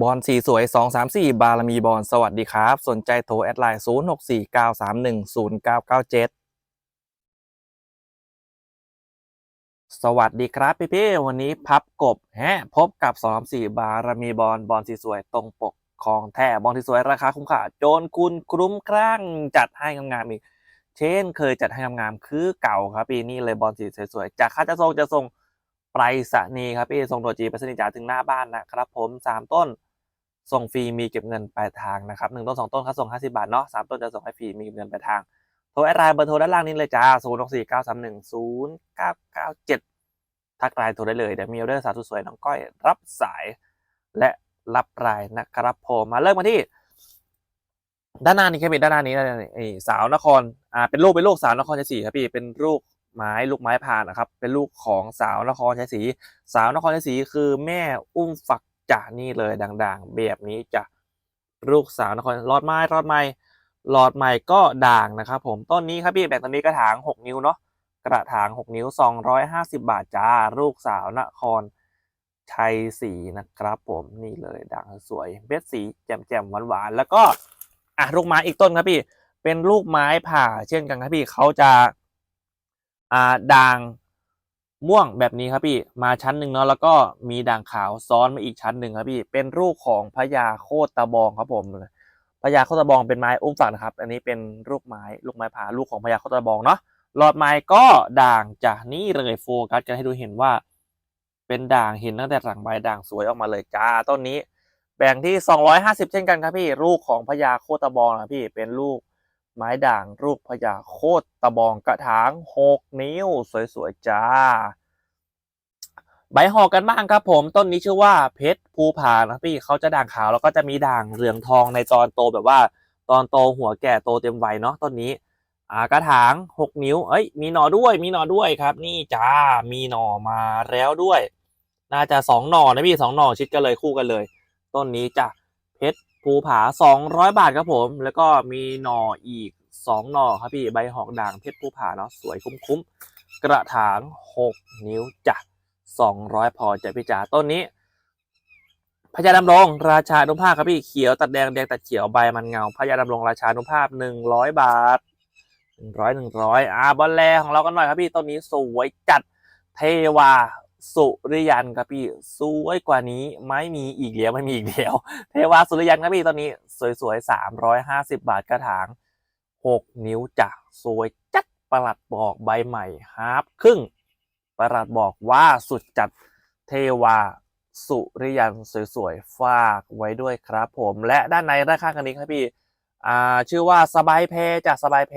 บอลสีสวย 2 3 4 บารมีบอลสวัสดีครับ สนใจโทรแอดไลน์ 0 6 4 9 3 1 0 9 9 7 สวัสดีครับพี่พี่ๆวันนี้พับกบแฮะพบกับ 2 3 4 บารมีบอลบอลสีสวยตรงปกของแท้บอลสีสวยราคาคุ้มค่าโจนคุณคลุ้มครั่งจัดให้งามๆอีก เช่นเคยจัดให้งามๆคือเก่าครับปีนี้เลยบอลสีสวยๆจากค่าจะส่งจะส่งไปรษณีย์ครับพี่ส่งตัวจีไปรษณีย์จ๋าถึงหน้าบ้านนะครับผมสามต้น ส่งฟรีมีเก็บเงินปลายทางนะครับหนึ่งต้นสองต้นค่าส่งห้าสิบาทเนาะสามต้นจะส่งให้ฟรีมีเก็บเงินปลายทางโทรแอดไลน์เบอร์โทรด้านล่างนี้เลยจ้าศูนย์หกสี่เก้าสามหนึ่งศูนย์เก้าเก้าเจ็ดทักไลน์โทรได้เลยเดี๋ยวมีออเดอร์สาวสวยน้องก้อยรับสายและรับรายนะครับผมมาเริ่มมาที่ ด้านหน้านี้ครับพี่ด้านหน้านี้ด้านหน้านี้ไอ้สาวนครอ่าเป็นลูกเป็นลูกสาวนครชัยศรีครับพี่เป็นลูกไม้ลูกไม้พานนะครับ เป็นลูกของสาวนครชัยศรีสาวนครชัยศรีคือแม่อุ้มฝัก จ่านี่เลยดังๆ แบบนี้จะลูกสาวนครรอดไม้รอดไม้หลอดใหม่ก็ด่างนะครับผมต้นนี้ครับพี่แบ่งต้นนี้กระถาง 6 นิ้วเนาะกระถาง 6 นิ้ว 250 บาทจ้าลูกสาวนครชัยศรีนะครับผมนี่เลยด่างสวยเบ็ดสีแจ่มๆหวานๆแล้วก็อะลูกไม้อีกต้นครับพี่เป็นลูกไม้ผ่าเช่นกันครับพี่เขาจะอ่าด่าง ม่วงแบบนี้ครับพี่มาชั้นหนึ่งเนาะแล้วก็มีด่างขาวซ้อนมาอีกชั้นหนึ่งครับพี่เป็นลูกของพญาโคตะบองครับผมพญาโคตะบองเป็นไม้อุ้มฝักนะครับ อันนี้เป็นลูกไม้ลูกไม้ผ่าลูกของพญาโคตะบองเนาะหลอดไม้ก็ด่างจากนี่เลยโฟกัสกันให้ดูเห็นว่า เป็นด่างเห็นตั้งแต่หลังใบด่างสวยออกมาเลยจ้าต้นนี้ แบ่งที่ 250 เช่นกันครับพี่ลูกของพญาโคตตะบองนะพี่เป็นลูก ไม้ด่างลูกพญาโคตรตะบองกระถาง6นิ้ว สวยๆจ้า ใบหอกกันบ้างครับผมต้นนี้ชื่อว่าเพชรภูผานะพี่เขาจะด่างขาวแล้วก็จะมีด่างเหลืองทองในตอนโตแบบว่า ตอนโตหัวแก่โตเต็มวัยเนาะต้นนี้อ่ากระถาง6นิ้ว เอ้ย มีหน่อด้วย มีหน่อด้วยครับ นี่จ้า มีหน่อมาแล้วด้วย น่าจะสองหน่อนะพี่สองหน่อชิดกันเลยคู่กันเลย ต้นนี้จ้ะเพชร ภูผา 200 บาทครับผม แล้วก็มีหน่ออีก 2 หน่อครับพี่ใบหอกด่างเพชรภูผาเนาะสวยคุ้มๆ กระถาง 6 นิ้วจ้ะ200 พอจะพี่จ๋าต้นนี้พญาดำรง ราชานุภาพครับพี่เขียวตัดแดงแดงตัดเขียวใบมันเงาพญาดำรงราชานุภาพ 100 บาทหนึ่งร้อยหนึ่งร้อยอ่าบอลแลของเรากันหน่อยครับพี่ต้นนี้สวยจัดเทวา สุริยันครับพี่สวยกว่านี้ไม่มีอีกแล้วไม่มีอีกแล้ว เทวาสุริยันครับพี่ต้นนี้ สวยๆสามร้อยห้าสิบบาทกระถางหกนิ้วจ้ะสวยจัดประหลัดบอกใบใหม่ฮาร์ปครึ่งประหลัดบอกว่าสุดจัดเทวาสุริยันสวยๆฝากไว้ด้วยครับผมและด้านในด้านข้างกันนี้ครับพี่อ่าชื่อว่าสบายเพจากสบายเพ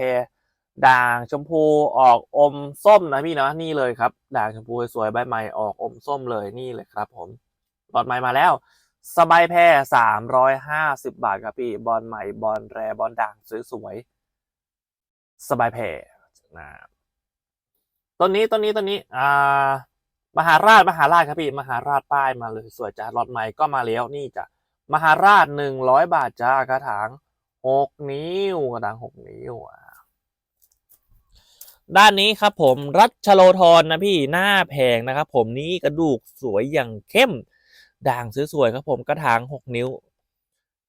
ด่างชมพูออกอมส้มนะพี่เนาะนี่เลยครับ ด่างชมพูสวยใบใหม่ออกอมส้มเลยนี่เลยครับ ผมบอลใหม่มาแล้ว สบายแพรสามร้อยห้าสิบบาทครับพี่บอลใหม่บอลแรบอลด่างสวยๆสบายแพรนะต้นนี้ต้นนี้ต้นนี้อ่ามหาราชมหาราชครับพี่มหาราชป้ายมาเลยสวยจ้ารถใหม่ก็มาแล้วนี่จ้ะมหาราชหนึ่งร้อยบาทจ้ากระถางหกนิ้วกระถางหกนิ้วอะ ด้านนี้ครับผมรัชโลธรนะพี่หน้าแพงนะครับผมนี่กระดูกสวยอย่างเข้มด่างสวยๆครับผมกระถางหกนิ้ว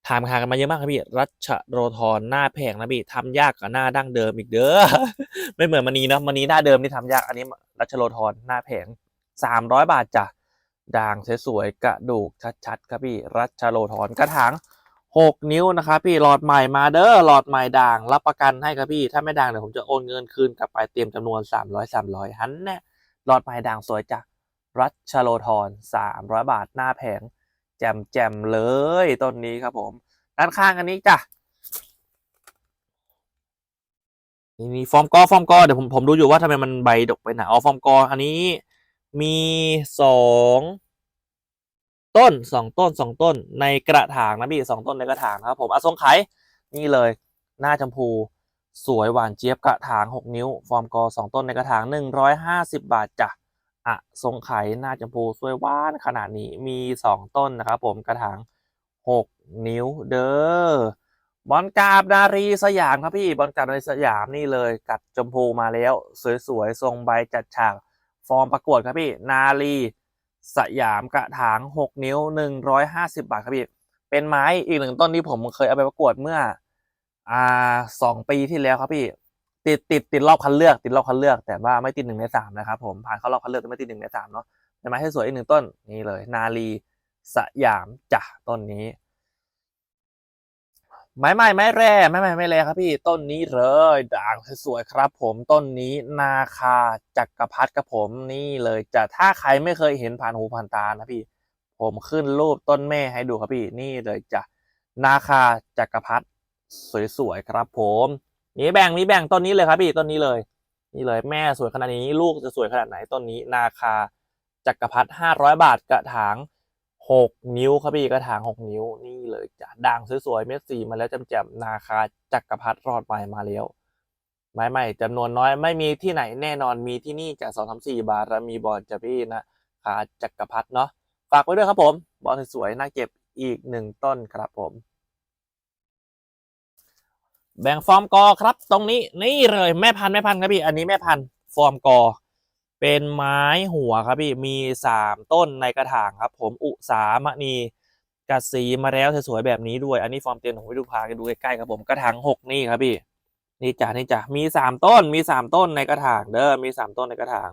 ถามหากันมาเยอะมากครับพี่รัชโลธรหน้าแพงนะพี่ทำยากกว่าหน้าดั้งเดิมอีกเด้อไม่เหมือนมันนี้นะมันนี้หน้าเดิมที่ทำยากอันนี้ รัชโลธรหน้าแพงสามร้อยบาทจ้ะด่างสวยๆกระดูกชัดๆครับพี่รัชโลธรกระถาง หกนิ้วนะครับพี่หลอดใหม่มาเด้อหลอดใหม่ด่าง รับประกันให้ครับพี่ ถ้าไม่ด่างเดี๋ยวผมจะโอนเงินคืนกลับไปเตรียมจำนวนสามร้อยสามร้อยฮันแน่หลอดใหม่ด่างสวยจ้ะรัชโลธรสามร้อยบาทหน้าแผง แจมแจมเลยต้นนี้ครับผม ด้านข้างอันนี้จ้ะนี่นี่ฟอร์มกอฟอร์มกอเดี๋ยวผมผมดูอยู่ว่าทำไมมันใบดกไปหนาอ๋อฟอร์มกออันนี้มีสอง ต้นสองต้นสองต้นในกระถางนะพี่สองต้นในกระถางนะครับผมอาทรงไขนี่เลยหน้าชมพูสวยหวานเจี๊ยบกระถางหกนิ้ว ฟอร์มกอสองต้นในกระถางหนึ่งร้อยห้าสิบบาทจ้ะอะทรงไขหน้าชมพูสวยหวานขนาดนี้มีสองต้นนะครับผมกระถางหกนิ้วเด้อบอลกาบนารีสยามครับพี่บอลกาบนารีสยามนี่เลย กัดชมพูมาแล้ว สวยๆทรงใบจัดฉาก ฟอร์มประกวดครับพี่ นารี สยามกระถาง 6 นิ้ว 150 บาทครับพี่ เป็นไม้อีกหนึ่งต้นที่ผมเคยเอาไปประกวดเมื่ออ่าสองปีที่แล้วครับพี่ ติดติดติดรอบคัดเลือก ติดรอบคัดเลือกแต่ว่าไม่ติดหนึ่งในสามนะครับผมผ่านเข้ารอบคัดเลือกแต่ไม่ติดหนึ่งในสามเนาะเป็นไม้ที่สวยอีกหนึ่งต้นนี่เลย นาลีสยามจ้ะต้นนี้ ไม้ใหม่ไม้แร่ไม้ใหม่ไม้แร่ครับพี่ต้นนี้เลยด่างสวยๆครับผมต้นนี้นาคาจักรพรรดิครับผมนี่เลยจะถ้าใครไม่เคยเห็นผ่านหูผ่านตานะพี่ ผมขึ้นรูปต้นแม่ให้ดูครับพี่นี่เลยจะนาคาจักรพรรดิสวยๆครับผมมีแบ่งมีแบ่งต้นนี้เลยครับพี่ต้นนี้เลย นี่เลยแม่สวยขนาดนี้ลูกจะสวยขนาดไหนต้นนี้นาคาจักรพรรดิห้าร้อยบาทกระถาง หกนิ้วครับพี่กระถางหกนิ้วนี่เลยจ้ะด่างสวยๆเม็ดสีมาแล้วจำๆนาคาจักรพรรดิรอดใหม่มาแล้วไม้ใหม่จำนวนน้อยไม่มีที่ไหนแน่นอนมีที่นี่จากสองสามสี่บาทมีบอลจะพี่นะขาจักรพรรดิเนาะฝากไว้ด้วยครับผม บอลสวยๆน่าเก็บอีกหนึ่งต้นครับผม แบ่งฟอร์มกอครับ ตรงนี้นี่เลยแม่พันธุ์แม่พันธุ์ครับพี่อันนี้แม่พันธุ์ฟอร์มกอ เป็นไม้หัวครับพี่มีสามต้นในกระถางครับ ผมอุสามณีกระสีมาแล้วสวยๆแบบนี้ด้วย อันนี้ฟอร์มเต็มผมไปดูพาไปดูใกล้ๆครับผมกระถางหกนี่ครับพี่นี่จ้ะนี่จ้ะมีสามต้นมีสามต้นในกระถางเด้อมีสามต้นในกระถาง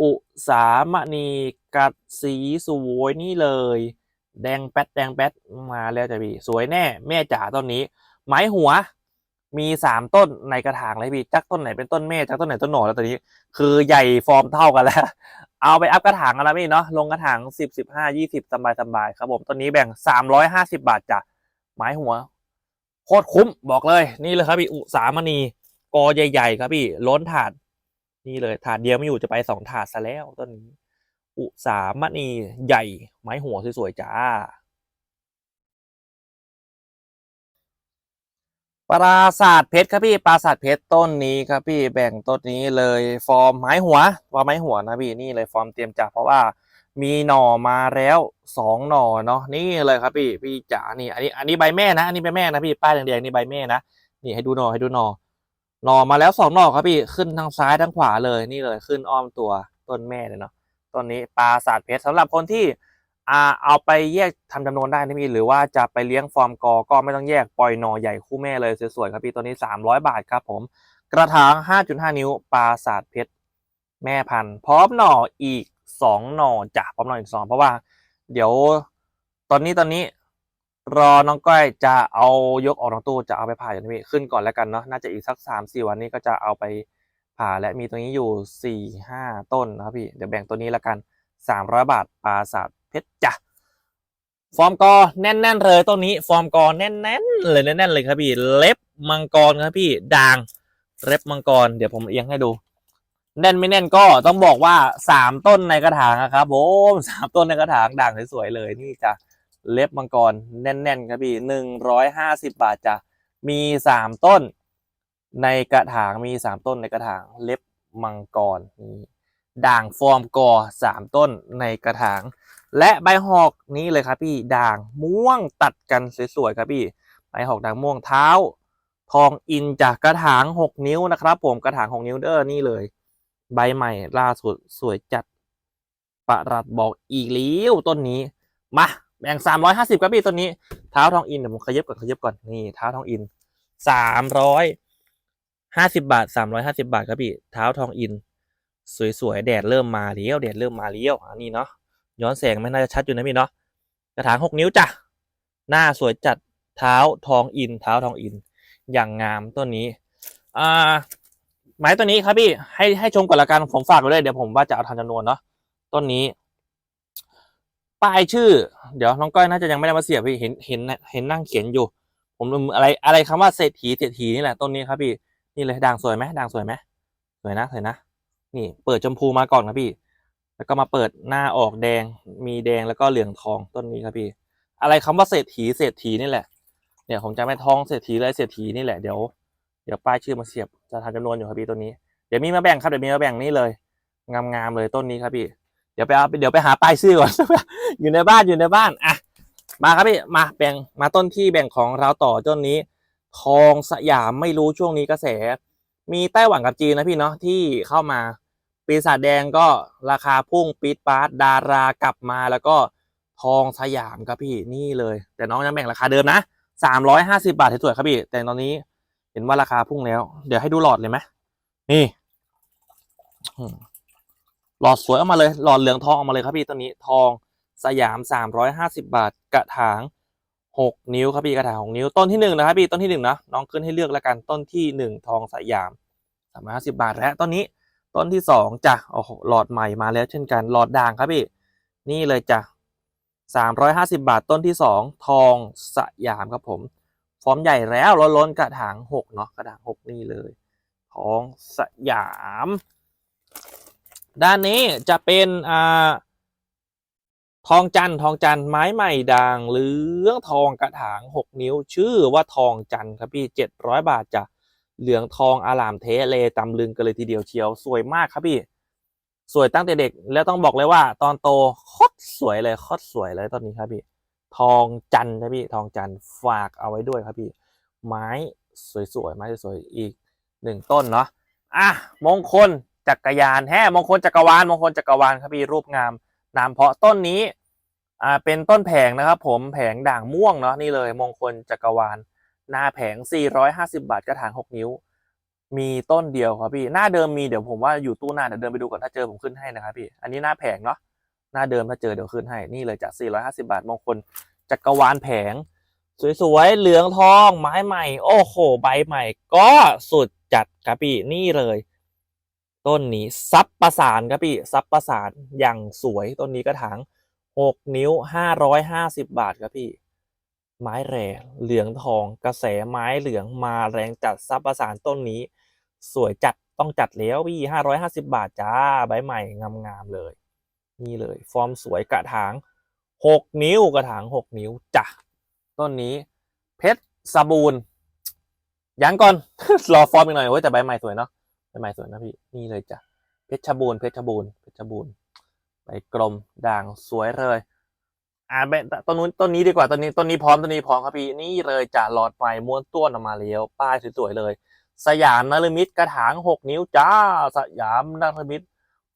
อุสามณีกัดสีสวยนี่เลย แดงแป๊ดแดงแป๊ดมาแล้วจ้ะพี่สวยแน่แม่จ๋าต้นนี้ ไม้หัว มีสามต้นในกระถางเลยพี่จักต้นไหนเป็นต้นแม่จักต้นไหนต้นหนอแล้วตอนนี้ คือใหญ่ฟอร์มเท่ากันแล้ว เอาไปอัพกระถางกันแล้วพี่เนาะลงกระถางสิบสิบห้ายี่สิบสบายสบายครับผมต้นนี้แบ่งสามร้อยห้าสิบาทจ้ะไม้หัวโคตรคุ้มบอกเลย นี่เลยครับพี่อุสามณีกอใหญ่ ๆ ครับพี่ล้นถาด นี่เลยถาดเดียวไม่อยู่จะไปสองถาดซะแล้วต้นนี้ อุสามณีใหญ่ไม้หัวสวยๆจ้า ปราสาทเพชรครับพี่ปราสาทเพชรต้นนี้ครับพี่แบ่งต้นนี้เลยฟอร์มไม้หัวฟอร์มไม้หัวนะพี่นี่เลยฟอร์มเตรียมจับเพราะว่ามีหน่อมาแล้วสองหน่อเนาะนี่เลยครับพี่พี่จ๋านี่อันนี้อันนี้ใบแม่นะอันนี้ใบแม่นะพี่ป้ายแดงๆนี่ใบแม่นะนี่ให้ดูหน่อให้ดูหน่อหน่อมาแล้วสองหน่อครับพี่ขึ้นทางซ้ายทางขวาเลยนี่เลยขึ้นอ้อมตัวต้นแม่เลยเนาะต้นนี้ปราสาทเพชรสำหรับคนที่ อ่าเอาไปแยกทำจำนวนได้นะพี่หรือว่าจะไปเลี้ยงฟอร์มกอก็ไม่ต้องแยกปล่อยหน่อใหญ่คู่แม่เลยสวยๆครับพี่ตัวนี้ 300 บาทครับผม กระถาง 5.5 นิ้วปราสาทเพชรแม่พันธุ์พร้อมหน่ออีก 2 หน่อจ้ะพร้อมหน่ออีก 2 เพราะว่า เดี๋ยวตอนนี้ตอนนี้รอน้องก้อยจะเอายกออกทางตู้จะเอาไปผ่าอย่างนี้ขึ้นก่อนแล้วกันเนาะน่าจะอีกสัก 3-4 วันนี้ก็จะเอาไปผ่าและมีตรงนี้อยู่ 4-5 ต้นนะครับพี่เดี๋ยวแบ่งตัวนี้ล้วกัน 300 บาทปราสาท เพชรจ้ะฟอร์มกอแน่นๆเลยต้นนี้ ฟอร์มกอแน่นๆเลยแน่นๆเลยครับพี่ เล็บมังกรครับพี่ด่างเล็บมังกร เดี๋ยวผมเอียงให้ดู แน่นไม่แน่นก็ต้องบอกว่าสามต้นในกระถางครับผมสามต้นในกระถางด่างสวยๆเลยนี่จ้ะเล็บมังกรแน่นๆครับพี่หนึ่งร้อยห้าสิบบาทจ้ะมีสามต้น ในกระถางมีสามต้นในกระถางเล็บมังกรด่างฟอร์มกอสามต้นในกระถาง และใบหอกนี้เลยครับพี่ด่างม่วงตัดกันสวยๆครับพี่ ใบหอกด่างม่วงเท้า ทองอินจากกระถางหกนิ้วนะครับ ผมกระถางหกนิ้วเด้อนี่เลย ใบใหม่ล่าสุดสวยจัดประหลัดบอกอีกแล้วต้นนี้มาแบ่งสามร้อยห้าสิบครับพี่ต้นนี้เท้าทองอินเดี๋ยวผมขยับก่อนขยับก่อนนี่เท้าทองอินสามร้อยห้าสิบาทสามร้อยห้าสิบาทครับพี่เท้าทองอิน สวยๆแดดเริ่มมาเลี้ยวแดดเริ่มมาเลี้ยวอันนี้เนาะ ย้อนแสงไม่น่าจะชัดอยู่นะพี่เนาะกระถางหกนิ้วจ้ะหน้าสวยจัดเท้าทองอินเท้าทองอิน อย่างงามต้นนี้อ่าไม้ต้นนี้ครับพี่ให้ให้ชมก่อนละกันผมฝากไว้เลยเดี๋ยวผมว่าจะเอาทำจำนวนเนาะต้นนี้ป้ายชื่อ เดี๋ยวน้องก้อยน่าจะยังไม่ได้มาเสียบพี่เห็นเห็นเห็นนั่งเขียนอยู่ ผมลืมอะไรอะไรคำว่าเศรษฐีเศรษฐีนี่แหละต้นนี้ครับพี่นี่เลยด่างสวยไหมด่างสวยไหมสวยนะสวยนะนี่ เปิดชมพูมาก่อนครับพี่ แล้วก็มาเปิดหน้าออกแดง มีแดงแล้วก็เหลืองทองต้นนี้ครับพี่ อะไรคำว่าเศรษฐีเศรษฐีนี่แหละ เนี่ยผมจะไม่ทองเศรษฐีเลยเศรษฐีนี่แหละเดี๋ยวเดี๋ยวป้ายชื่อมาเสียบจะทำจำนวนอยู่ครับพี่ต้นนี้ เดี๋ยวมีมาแบ่งครับเดี๋ยวมีมาแบ่งนี่เลย งามๆเลยต้นนี้ครับพี่ เดี๋ยวไปเอาเดี๋ยวไปหาป้ายชื่อก่อน อยู่ในบ้านอยู่ในบ้านอะมาครับพี่มาแบ่งมาต้นที่แบ่งของเราต่อต้นนี้ ทองสยามไม่รู้ช่วงนี้กระแส มีไต้หวันกับจีนนะพี่เนาะที่เข้ามา ปีศาจแดงก็ราคาพุ่งปีดปาร์ตดารากลับมาแล้วก็ทองสยามครับพี่นี่เลย แต่น้องยังแบ่งราคาเดิมนะสามร้อยห้าสิบาทสวยๆครับพี่ แต่ตอนนี้เห็นว่าราคาพุ่งแล้ว เดี๋ยวให้ดูหลอดเลยไหมนี่หลอดสวยออกมาเลย หลอดเหลืองทองออกมาเลยครับพี่ตัวนี้ทองสยามสามร้อยห้าสิบาท กระถางหกนิ้วครับพี่กระถางหกนิ้วต้นที่หนึ่งนะครับพี่ต้นที่หนึ่งนะน้องขึ้นให้เลือกแล้วกันต้นที่หนึ่งทองสยามสามร้อยห้าสิบาทและต้นนี้ ต้นที่สองจ้ะโอ้โหหลอดใหม่มาแล้วเช่นกันหลอดด่างครับพี่นี่เลยจ้ะสามร้อยห้าสิบาทต้นที่สองทองสยามครับผมฟอร์มใหญ่แล้วล้นล้นๆกระถางหกเนาะกระถางหกนี่เลยทองสยาม ด้านนี้จะเป็นอ่าทองจันทร์ทองจันทร์ไม้ใหม่ด่างเหลืองทองกระถางหกนิ้วชื่อว่าทองจันทร์ครับพี่เจ็ดร้อยบาทจ้ะ เหลืองทองอารามเทเลตำลึงกันเลยทีเดียวเชียวสวยมากครับพี่ สวยตั้งแต่เด็ก แล้วต้องบอกเลยว่า ตอนโตโคตรสวยเลยโคตรสวยเลยตอนนี้ครับพี่ ทองจันทร์นะพี่ทองจันฝากเอาไว้ด้วยครับพี่ ไม้สวยๆไม้สวยๆอีกหนึ่งต้นเนาะอะมงคลจักรยานแฮ่มงคลจักรวาลมงคลจักรวาลครับพี่รูปงามนามเพาะต้นนี้อ่าเป็นต้นแผงนะครับ ผมแผงด่างม่วงเนาะนี่เลย มงคลจักรวาล หน้าแผง 450 บาทกระถาง 6 นิ้ว มีต้นเดียวครับพี่หน้าเดิมมีเดี๋ยวผมว่าอยู่ตู้หน้าเดี๋ยวเดินไปดูก่อนถ้าเจอผมขึ้นให้นะครับพี่อันนี้หน้าแผงเนาะหน้าเดิมถ้าเจอเดี๋ยวขึ้นให้นี่เลยจาก 450 บาทมงคลจักรวาลแผง สวยๆเหลืองทองไม้ใหม่ โอ้โหใบใหม่ ก็สุดจัดครับพี่นี่เลย ต้นนี้ซับประสานครับพี่ซับประสานอย่างสวยต้นนี้กระถางหกนิ้วห้าร้อยห้าสิบบาทครับพี่ ไม้แร่เหลืองทอง กระแสไม้เหลืองมาแรงจัดซับประสานต้นนี้ สวยจัดต้องจัดแล้วพี่ห้าร้อยห้าสิบาทจ้าใบใหม่งามๆเลย นี่เลย ฟอร์มสวยกระถางหกนิ้วกระถางหกนิ้วจ้ะต้นนี้เพชรสบูนยังก่อน รอฟอร์มอีกหน่อยเว้ยแต่ใบใหม่สวยเนาะใบใหม่สวยนะพี่นี่เลยจ้ะเพชรบูนเพชรบูนเพชรบูนใบกลมด่างสวยเลย อ่าใบต้นนู้นต้นนี้ดีกว่าต้นนี้ต้นนี้พร้อมต้นนี้พร้อมครับพี่นี่เลยจะหลอดไฟม้วนต้วนออกมาแล้วป้ายสวยๆเลย สยามนฤมิตกระถางหกนิ้วจ้าสยามนฤมิต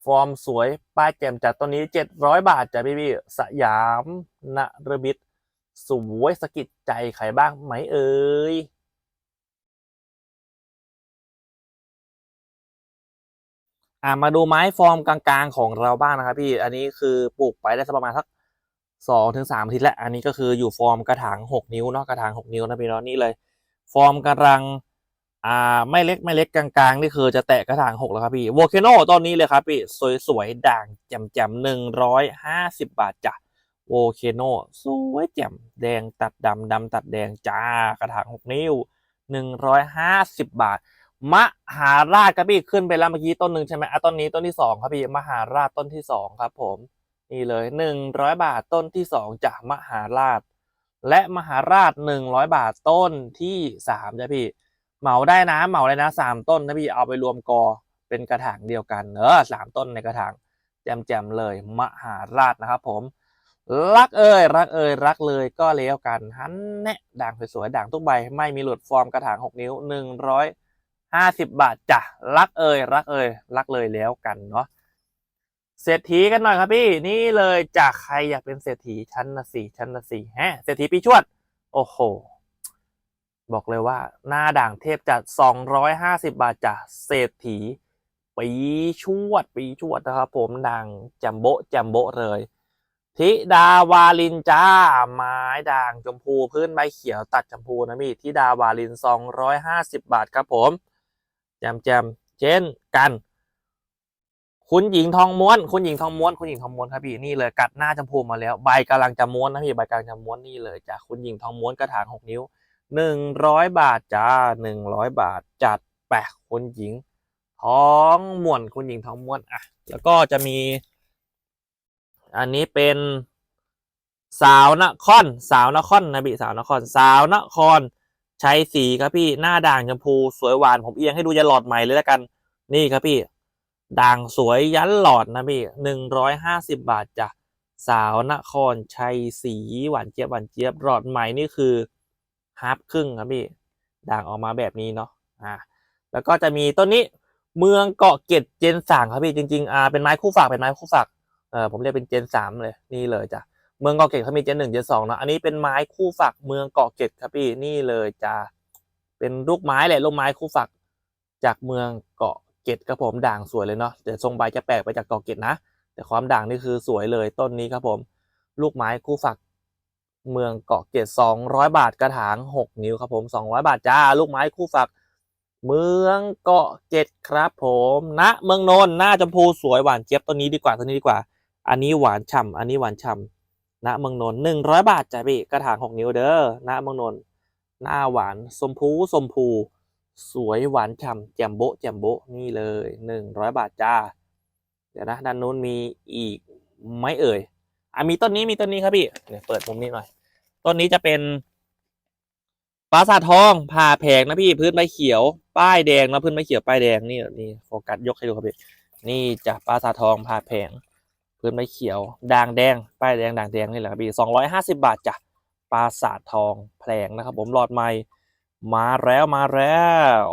ฟอร์มสวยป้ายแจ่มจัดต้นนี้เจ็ดร้อยบาทจ้ะพี่พี่สยามนฤมิตสวยสะกิดใจใครบ้างไหมเอ่ยอ่ามาดูไม้ฟอร์มกลางๆของเราบ้างนะครับพี่ อันนี้คือปลูกไปได้สักประมาณสัก สองถึงสามอาทิตย์แล้วอันนี้ก็คืออยู่ฟอร์มกระถางหกนิ้วเนาะกระถางหกนิ้วนะพี่เนาะนี่เลย ฟอร์มกำลังอ่าไม่เล็กไม่เล็กกลางๆนี่คือจะแตะกระถางหกแล้วครับพี่วอลเคโนตอนนี้เลยครับพี่สวยๆด่างแจ่มๆหนึ่งร้อยห้าสิบบาทจ้ะโวเคโนสวยแจ่มแดงตัดดำดำตัดแดงจ้ากระถางหกนิ้วหนึ่งร้อยห้าสิบบาท มหาราชครับพี่ขึ้นไปแล้วเมื่อกี้ต้นหนึ่งใช่ไหมอะต้นนี้ต้นที่สองครับพี่มหาราชต้นที่สองครับผม นี่เลยหนึ่งร้อยบาทต้นที่สองจากมหาราช และมหาราชหนึ่งร้อยบาทต้นที่สามจ้ะพี่ เหมาได้นะเหมาเลยนะสามต้นนะพี่เอาไปรวมกอเป็นกระถางเดียวกันเนอะสามต้นในกระถางแจมๆเลย มหาราชนะครับผม รักเอ่ยรักเอ่ยรักเลยก็แล้วกันฮันแนะด่างสวยๆด่างทุกใบไม่มีหลุดฟอร์มกระถางหกนิ้วหนึ่งร้อยห้าสิบบาทจ้ะรักเอ่ยรักเอ่ยรักเลยแล้วกันเนาะ เศรษฐีกันหน่อยครับพี่นี่เลยจากใครอยากเป็นเศรษฐีชั้นละสี่ชั้นละสี่ฮะเศรษฐีปีชวด โอ้โห บอกเลยว่า หน้าด่างเทพจัดสองร้อยห้าสิบาทจ้ะเศรษฐีปีชวด ปีชวดนะครับผมด่างจัมโบะจัมโบเลยธิดาวาลินจ้า ไม้ด่างชมพูพื้นใบเขียวตัดชมพูนะพี่ธิดาวาลินสองร้อยห้าสิบบาทครับผม แจมแจมเช่นกัน คุณหญิงทองม้วน คุณหญิงทองม้วน คุณหญิงทองม้วนครับพี่นี่เลยกัดหน้าชมพูมาแล้ว ใบกำลังจะม้วนนะพี่ใบกำลังจะม้วนนี่เลยจ้ะคุณหญิงทองม้วนกระถางหกนิ้วหนึ่งร้อยบาทจ้าหนึ่งร้อยบาทจัดแปะคุณหญิงท้องม้วนคุณหญิงท้องม้วนอะ แล้วก็จะมี อันนี้เป็นสาวนครสาวนครนะพี่สาวนครสาวนครใชัยศรีครับพี่หน้าด่างชมพูสวยหวานผมเอียงให้ดูยันหลอดใหม่เลยแล้วกัน นี่ครับพี่ ด่างสวยยันหลอดนะพี่หนึ่งร้อยห้าสิบบาทจ้ะสาวนครชัยศรีหวานเจี๊ยบหวานเจี๊ยบหลอดใหม่นี่คือฮาร์ปครึ่งครับพี่ด่างออกมาแบบนี้เนาะอ่าแล้วก็จะมีต้นนี้เมืองเกาะเกร็ดเจนสามครับพี่จริงๆอ่าเป็นไม้คู่ฝากเป็นไม้คู่ฝากเออผมเรียกเป็นเจนสามเลยนี่เลยจ้ะเมืองเกาะเกร็ดเขามีเจนหนึ่งเจนสองเนาะอันนี้เป็นไม้คู่ฝักเมืองเกาะเกร็ดครับพี่นี่เลยจะเป็นลูกไม้แหละลูกไม้คู่ฝักจากเมืองเกาะ เกร็ดครับผมด่างสวยเลยเนาะแต่ทรงใบจะแปลกไปจากเกาะเกร็ดนะ แต่ความด่างนี่คือสวยเลยต้นนี้ครับผม ลูกไม้คู่ฝักเมืองเกาะเกร็ดสองร้อยบาทกระถางหกนิ้วครับผมสองร้อยบาทจ้า ลูกไม้คู่ฝัก เมืองเกาะเกร็ดครับผมณเมืองนนท์หน้าจมพูสวยหวานเจี๊ยบต้นนี้ดีกว่าต้นนี้ดีกว่า อันนี้หวานฉ่ำอันนี้หวานฉ่ำณเมืองนนท์หนึ่งร้อยบาทจ้ะพี่กระถางหกนิ้วเด้อณเมืองนนท์หน้าหวานสมพูสมพู สวยหวานฉ่ำแจ่มโบะแจ่มโบะนี่เลยหนึ่งร้อยบาทจ้า เดี๋ยวนะด้านนู้นมีอีกไหม่เอ่ยอะมีต้นนี้มีต้นนี้ครับพี่เดี๋ยวเปิดมุมนี้หน่อย ต้นนี้จะเป็นปราสาททองผ่าแผงนะพี่พื้นใบเขียว ป้ายแดงนะพื้นใบเขียวป้ายแดงนี่นี่โฟกัสยกให้ดูครับพี่นี่จะปราสาททองผ่าแผง พื้นใบเขียว ด่างแดง ป้ายแดงด่างแดงนี่แหละครับพี่สองร้อยห้าสิบาทจ้ะปราสาททองแผงนะครับ ผมหลอดไม้ มาแล้วมาแล้ว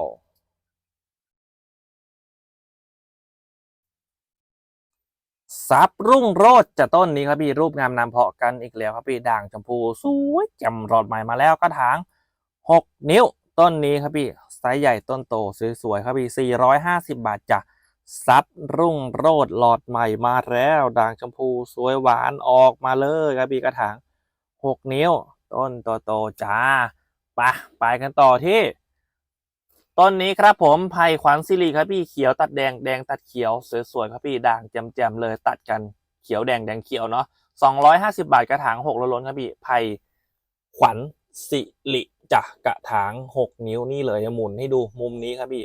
ซับรุ่งโรจน์จะต้นนี้ครับพี่รูปงามนามเพาะกันอีกแล้วครับพี่ด่างชมพูสวยจำรอดใหม่มาแล้วกระถางหกนิ้ว ต้นนี้ครับพี่ไซส์ใหญ่ต้นโตสวยๆครับพี่สี่ร้อยห้าสิบบาทจ้ะซับรุ่งโรจน์หลอดใหม่มาแล้ว ด่างชมพูสวยหวานออกมาเลยครับพี่กระถางหกนิ้ว ต้นโตๆจ้า ไปไปกันต่อที่ต้นนี้ครับผมไผ่ขวัญสิริครับพี่เขียวตัดแดงแดงตัดเขียวสวยๆครับพี่ด่างแจ่มๆเลยตัดกันเขียวแดงแดงเขียวเนาะสองร้อยห้าสิบาทกระถางหกล้นครับพี่ไผ่ขวัญสิริจ้ะกระถางหกนิ้วนี่เลยหมุนให้ดูมุมนี้ครับพี่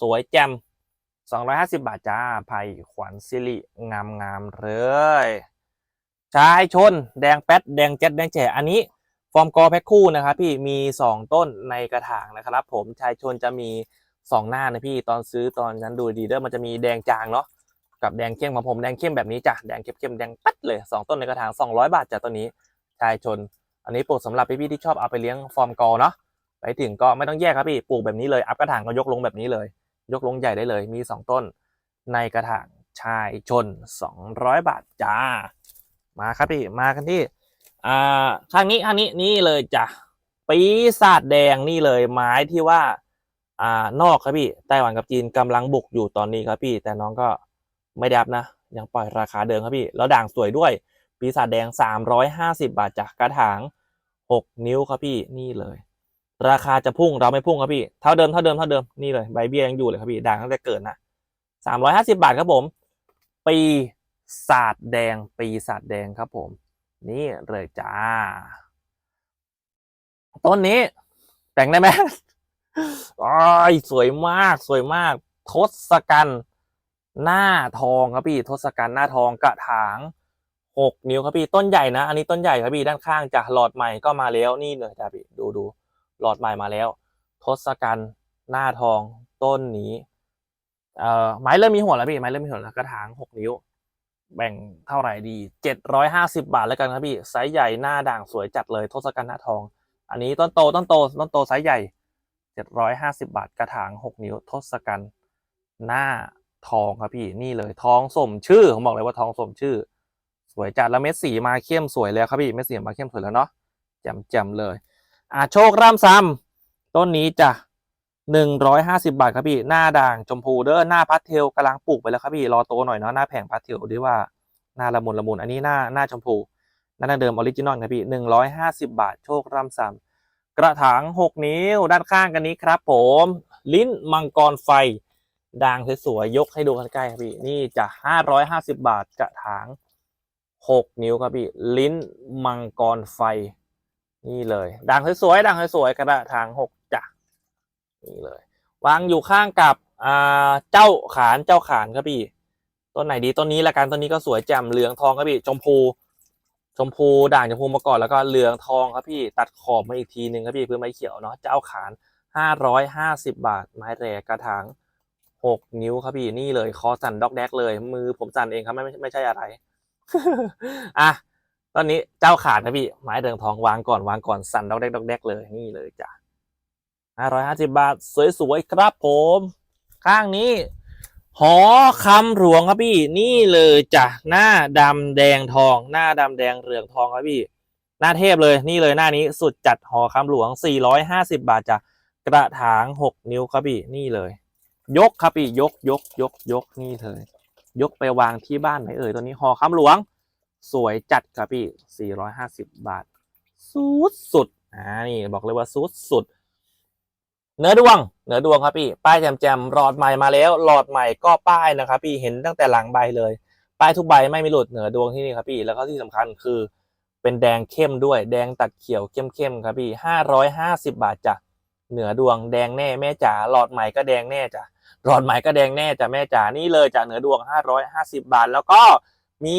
สวยแจ่มสองร้อยห้าสิบาทจ้าไผ่ขวัญสิริงามๆเลยชายชน แดงแป๊ดแดงแจ๊ดแดงแจ๋อันนี้ ฟอร์มกอแพ็คคู่นะครับพี่มีสองต้นในกระถางนะครับ ผมชายชนจะมีสองหน้านะพี่ตอนซื้อตอนนั้นดูดีเด้อมันจะมีแดงจางเนาะกับแดงเข้มของผมแดงเข้มแบบนี้จ้ะแดงเข้มๆแดงปัดเลยสองต้นในกระถางสองร้อยบาทจ้ะตัวนี้ชายชน อันนี้ปลูกสำหรับพี่ๆที่ชอบเอาไปเลี้ยงฟอร์มกอเนาะไปถึงก็ไม่ต้องแยกครับพี่ปลูกแบบนี้เลยอัพกระถางก็ยกลงแบบนี้เลย ยกลงใหญ่ได้เลยมีสองต้นในกระถางชายชนสองร้อยบาทจ้ามาครับพี่มากันที่ อ่าข้างนี้ข้างนี้นี่เลยจ้ะปีศาจแดงนี่เลยไม้ที่ว่า อ่านอกครับพี่ไต้หวันกับจีนกำลังบุกอยู่ตอนนี้ครับพี่ แต่น้องก็ไม่ได้อัพนะ ยังปล่อยราคาเดิมครับพี่ แล้วด่างสวยด้วย ปีศาจแดงสามร้อยห้าสิบาทจากกระถางหกนิ้วครับพี่นี่เลย ราคาจะพุ่งเราไม่พุ่งครับพี่เท่าเดิมเท่าเดิมเท่าเดิมนี่เลยใบเบี้ยยังอยู่เลยครับพี่ด่างตั้งแต่เกิดนะสามร้อยห้าสิบาทครับผม ปีศาจแดง ปีศาจแดงครับผม นี่เลยจ้า ต้นนี้ แต่งได้ไหมอ้ยสวยมากสวยมาก ทศกัณฐ์หน้าทองครับพี่ ทศกัณฐ์หน้าทองกระถางหกนิ้วครับพี่ต้นใหญ่นะ อันนี้ต้นใหญ่ครับพี่ด้านข้างจะหลอดใหม่ก็มาแล้วนี่เลยจ้าพี่ดูดูหลอดใหม่มาแล้ว ทศกัณฐ์หน้าทองต้นนี้ เอ่อไม้เริ่มมีหัวแล้วพี่ไม้เริ่มมีหัวแล้วกระถางหกนิ้ว แบ่งเท่าไหร่ดีเจ็ดร้อยห้าสิบาทแล้วกันครับพี่ไซส์ใหญ่หน้าด่างสวยจัดเลยทศกัณฐ์หน้าทอง อันนี้ต้นโตต้นโตต้นโตไซส์ใหญ่เจ็ดร้อยห้าสิบาทกระถางหกนิ้วทศกัณฐ์หน้าทองครับพี่นี่เลยทองสมชื่อผมบอกเลยว่าทองสมชื่อ สวยจัดแล้วเม็ดสีมาเข้มสวยแล้วครับพี่เม็ดสีมาเข้มสวยแล้วเนาะแจ่มๆเลย อ่าโชคร่ำซ้ำต้นนี้จ้ะ หนึ่งร้อยห้าสิบาทครับพี่ หน้าด่างชมพูเด้อหน้าพัดเทลกำลังปลูกไปแล้วครับพี่ รอโตหน่อยเนาะหน้าแผงพัดเทลดีว่าหน้าละมุนละมุนอันนี้หน้าหน้าชมพูหน้าเดิมออริจินอลครับพี่หนึ่งร้อยห้าสิบาทโชคร่ำซ้ำกระถางหกนิ้วด้านข้างกันนี้ครับ ผม ลิ้นมังกรไฟด่างสวยๆยกให้ดูใกล้ๆครับพี่นี่จะห้าร้อยห้าสิบาทกระถางหกนิ้วครับพี่ลิ้นมังกรไฟนี่เลยด่างสวยๆด่างสวยๆกระถางหก นี่เลยวางอยู่ข้างกับอ่าเจ้าขานเจ้าขานครับพี่ต้นไหนดีต้นนี้ละกันต้นนี้ก็สวยแจ่มเหลืองทองครับพี่ชมพูชมพูด่างชมพูมาก่อนแล้วก็เหลืองทองครับพี่ตัดขอบมาอีกทีหนึ่งครับพี่พื้นไม้เขียวเนาะเจ้าขานห้าร้อยห้าสิบบาท ไม้แรกกระถางหกนิ้วครับพี่นี่เลยคอสั่นดอกแดกเลย มือผมสั่นเองครับไม่ไม่ใช่อะไรอะตอนนี้เจ้าขาดนะพี่ไม้เดิงทองวางก่อนวางก่อนสั่นดอกแดกดอกแดกเลยนี่เลยจ้ะ ห้าร้อยห้าสิบาท สวยๆ ครับผม ข้างนี้ หอคำหลวงครับพี่ นี่เลยจ้ะ หน้าดำแดงทอง หน้าดำแดงเหลืองทองครับพี่ หน้าเทพเลย นี่เลยหน้านี้ สุดจัดหอคำหลวง 450 บาทจ้ะ กระถาง 6 นิ้วครับพี่ นี่เลย ยกครับพี่ ยก ยก ยก ยก นี่เลย ยกไปวางที่บ้านไหนเอ่ย ตัวนี้หอคำหลวง สวยจัดครับพี่ 450 บาท สุดสุดอ่า นี่บอกเลยว่าสุดสุด เนื้อดวงเนื้อดวงครับพี่ ป้ายแจมๆหลอดใหม่มาแล้ว หลอดใหม่ก็ป้ายนะครับ พี่เห็นตั้งแต่หลังใบเลย ป้ายทุกใบไม่มีหลุดเหนือดวงที่นี่ครับพี่ แล้วก็ที่สำคัญคือ เป็นแดงเข้มด้วย แดงตัดเขียวเข้มๆครับพี่ห้าร้อยห้าสิบาทจ้ะเหนือดวงแดงแน่แม่จ๋าหลอดใหม่ก็แดงแน่จ้ะหลอดใหม่ก็แดงแน่จ้ะแม่จ๋านี่เลยจ้ะเหนือดวงห้าร้อยห้าสิบาท แล้วก็มี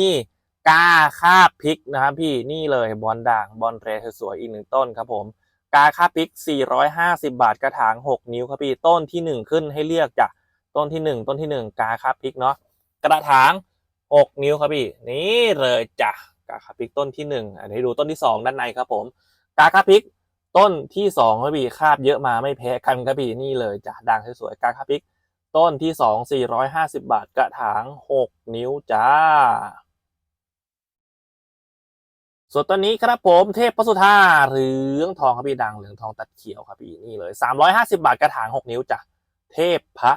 กาคาบพริกนะครับพี่นี่เลยบอลด่างบอลเรสวยอีกหนึ่งต้นครับผม กาค่าพริก 450 บาทกระถาง 6 นิ้วครับพี่ต้นที่ 1 ขึ้นให้เลือกจ้ะต้นที่ 1 ต้นที่ 1 กาค่าพริกเนาะกระถาง 6 นิ้วครับพี่นี่เลยจ้ะกาค่าพริกต้นที่ 1อันนี้ดูต้นที่ 2 ด้านในครับผม กาค่าพริกต้นที่2ครับพี่คาบเยอะมาไม่แพ้กันครับพี่นี่เลยจ้ะด่างสวยๆกาค่าพริกต้นที่ 2 450 บาทกระถาง 6 นิ้วจ้า ส่วนตัวนี้ครับผมเทพพระสุธาเหลืองทองครับพี่ดังเหลืองทองตัดเขียวครับพี่นี่เลย350 บาทกระถาง 6 นิ้วจ้ะเทพพระ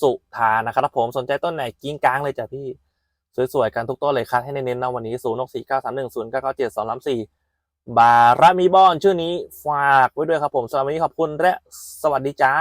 สุธานะครับผมสนใจต้นไหนกิ้งกลางเลยจ้ะพี่สวยๆกันทุกต้นเลยคัดให้เน้นๆนะวันนี้0 6 4 9 3 1 0 9 9 7 2 3 4 บารามีบอนชื่อนี้ฝากไว้ด้วยครับผมสำหรับวันนี้ขอบคุณและสวัสดีจ้า